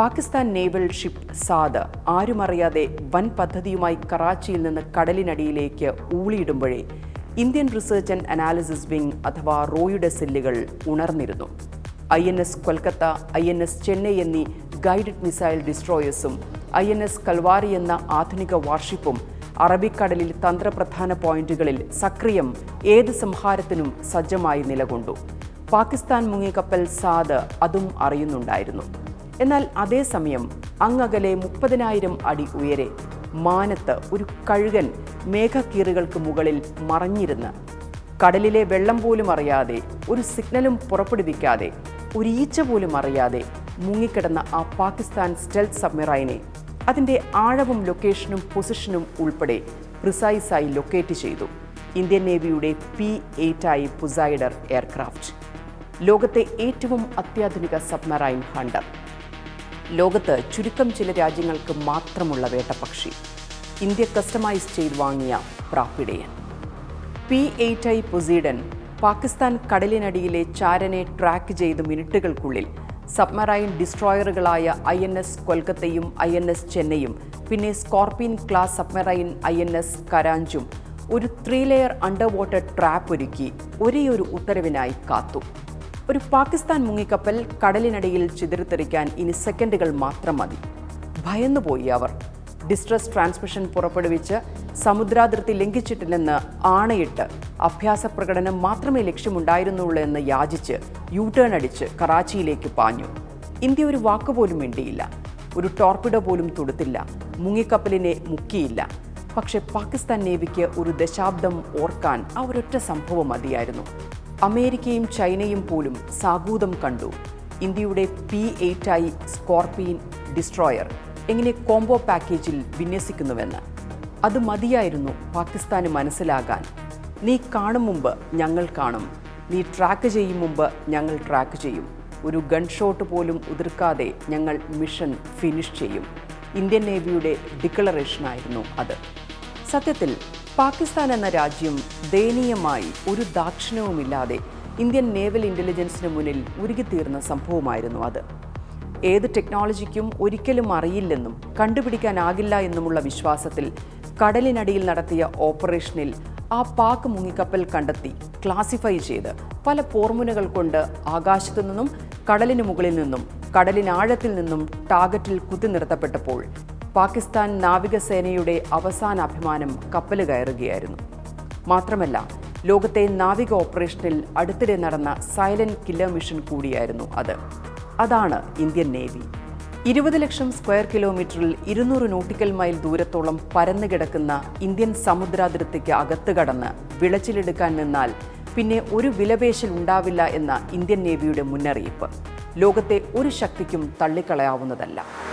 Pakistan naval ship Saad ആരുമറിയാതെ വൻ പദ്ധതിയുമായി കറാച്ചിയിൽ നിന്ന് കടലിനടിയിലേക്ക് ഊളിയിടുമ്പോഴേ Indian research and analysis wing അഥവാ റോയുടെ സെല്ലുകൾ ഉണർന്നിരുന്നു. I N S Kolkata I N S Chennai എന്നീ ഗൈഡഡ് മിസൈൽ ഡിസ്ട്രോയേഴ്സും ഐ എൻ എസ് കൽവാരി എന്ന ആധുനിക വാർഷിപ്പും അറബിക്കടലിൽ തന്ത്രപ്രധാന പോയിന്റുകളിൽ സക്രിയം ഏത് സംഹാരത്തിനും സജ്ജമായി നിലകൊണ്ടു. പാകിസ്ഥാൻ മുങ്ങിക്കപ്പൽ സാദ് അതും അറിയുന്നുണ്ടായിരുന്നു. എന്നാൽ അതേസമയം അങ്ങകലെ മുപ്പതിനായിരം അടി ഉയരെ മാനത്ത് ഒരു കഴുകൻ മേഘക്കീറുകൾക്ക് മുകളിൽ മറഞ്ഞിരുന്ന് കടലിലെ വെള്ളം പോലും അറിയാതെ ഒരു സിഗ്നലും പുറപ്പെടുവിക്കാതെ ഒരു ഈച്ച പോലും അറിയാതെ മുങ്ങിക്കിടന്ന ആ പാകിസ്ഥാൻ സ്റ്റെൽത്ത് സബ്മെറൈനെ അതിന്റെ ആഴവും ലൊക്കേഷനും പൊസിഷനും ഉൾപ്പെടെ പ്രിസൈസായി ലൊക്കേറ്റ് ചെയ്തു. ഇന്ത്യൻ നേവിയുടെ പി എയ്റ്റായി പുസൈഡർ എയർക്രാഫ്റ്റ്. ലോകത്തെ ഏറ്റവും അത്യാധുനിക സബ്മറൈൻ ഹണ്ടർ. ലോകത്ത് ചുരുക്കം ചില രാജ്യങ്ങൾക്ക് മാത്രമുള്ള വേട്ടപക്ഷി ഇന്ത്യ കസ്റ്റമൈസ് ചെയ്ത് വാങ്ങിയ പ്രാപ്പിടയൻ. P eight I Poseidon Pakistan കടലിനടിയിലെ ചാരനെ ട്രാക്ക് ചെയ്ത് മിനിറ്റുകൾക്കുള്ളിൽ സബ്മറൈൻ ഡിസ്ട്രോയറുകളായ ഐ എൻ എസ് കൊൽക്കത്തയും ഐ എൻ എസ് ചെന്നൈയും പിന്നെ Scorpion class submarine I N S കരാഞ്ചും ഒരു three layer under water trap ഒരുക്കി ഒരേയൊരു ഉത്തരവിനായി കാത്തു. ഒരു പാകിസ്ഥാൻ മുങ്ങിക്കപ്പൽ കടലിനടിയിൽ ചിതറിത്തെറിക്കാൻ ഇനി സെക്കൻഡുകൾ മാത്രം മതി. ഭയന്നുപോയി അവർ. ഡിസ്ട്രസ് ട്രാൻസ്മിഷൻ പുറപ്പെടുവിച്ച് സമുദ്രാതിർത്തി ലംഘിച്ചിട്ടില്ലെന്ന് ആണയിട്ട് അഭ്യാസ പ്രകടനം മാത്രമേ ലക്ഷ്യമുണ്ടായിരുന്നുള്ളൂ എന്ന് യാചിച്ച് യു ടേൺ അടിച്ച് കറാച്ചിയിലേക്ക് പാഞ്ഞു. ഇന്ത്യ ഒരു വാക്കുപോലും വേണ്ടിയില്ല ഒരു ടോർപിഡോ പോലും തൊടുത്തില്ല. മുങ്ങിക്കപ്പലിനെ മുക്കിയില്ല. പക്ഷേ പാകിസ്ഥാൻ നേവിക്ക് ഒരു ദശാബ്ദം ഓർക്കാൻ ആ ഒരൊറ്റ സംഭവം മതിയായിരുന്നു. അമേരിക്കയും ചൈനയും പോലും സാഗൂതം കണ്ടു. ഇന്ത്യയുടെ പി എയ്റ്റായി സ്കോർപിയൻ ഡിസ്ട്രോയർ എങ്ങനെ കോംബോ പാക്കേജിൽ വിന്യസിക്കുന്നുവെന്ന്. അത് മതിയായിരുന്നു പാകിസ്ഥാന് മനസ്സിലാകാൻ. നീ കാണും മുമ്പ് ഞങ്ങൾ കാണും. നീ ട്രാക്ക് ചെയ്യും മുമ്പ് ഞങ്ങൾ ട്രാക്ക് ചെയ്യും. ഒരു ഗൺ ഷോട്ട് പോലും ഉതിർക്കാതെ ഞങ്ങൾ മിഷൻ ഫിനിഷ് ചെയ്യും. ഇന്ത്യൻ നേവിയുടെ ഡിക്ലറേഷനായിരുന്നു അത്. സത്യത്തിൽ പാകിസ്ഥാൻ എന്ന രാജ്യം ദയനീയമായി ഒരു ദാക്ഷിണ്യവുമില്ലാതെ ഇന്ത്യൻ നേവൽ ഇന്റലിജൻസിന് മുന്നിൽ ഉരുകിത്തീർന്ന സംഭവമായിരുന്നു അത്. ഏത് ടെക്നോളജിക്കും ഒരിക്കലും അറിയില്ലെന്നും കണ്ടുപിടിക്കാനാകില്ല എന്നുമുള്ള വിശ്വാസത്തിൽ കടലിനടിയിൽ നടത്തിയ ഓപ്പറേഷനിൽ ആ പാക് മുങ്ങിക്കപ്പൽ കണ്ടെത്തി ക്ലാസിഫൈ ചെയ്ത് പല പോർമുനകൾ കൊണ്ട് ആകാശത്തു നിന്നും കടലിന് മുകളിൽ നിന്നും കടലിനാഴത്തിൽ നിന്നും ടാർഗറ്റിൽ കുത്തി നിർത്തപ്പെട്ടപ്പോൾ പാകിസ്ഥാൻ നാവികസേനയുടെ അവസാന അഭിമാനം കപ്പൽ കയറുകയായിരുന്നു. മാത്രമല്ല ലോകത്തെ നാവിക ഓപ്പറേഷനിൽ അടുത്തിടെ നടന്ന സൈലന്റ് കില്ലർ മിഷൻ കൂടിയായിരുന്നു അത്. അതാണ് ഇന്ത്യൻ നേവി. ഇരുപത് ലക്ഷം സ്ക്വയർ കിലോമീറ്ററിൽ ഇരുന്നൂറ് നോട്ടിക്കൽ മൈൽ ദൂരത്തോളം പരന്നു കിടക്കുന്ന ഇന്ത്യൻ സമുദ്രാതിർത്തിക്ക് അകത്ത് കടന്ന് വിളച്ചിലെടുക്കാൻ നിന്നാൽ പിന്നെ ഒരു വിലപേശൽ ഉണ്ടാവില്ല എന്ന ഇന്ത്യൻ നേവിയുടെ മുന്നറിയിപ്പ്. ലോകത്തെ ഒരു ശക്തിക്കും തള്ളിക്കളയാവുന്നതല്ല.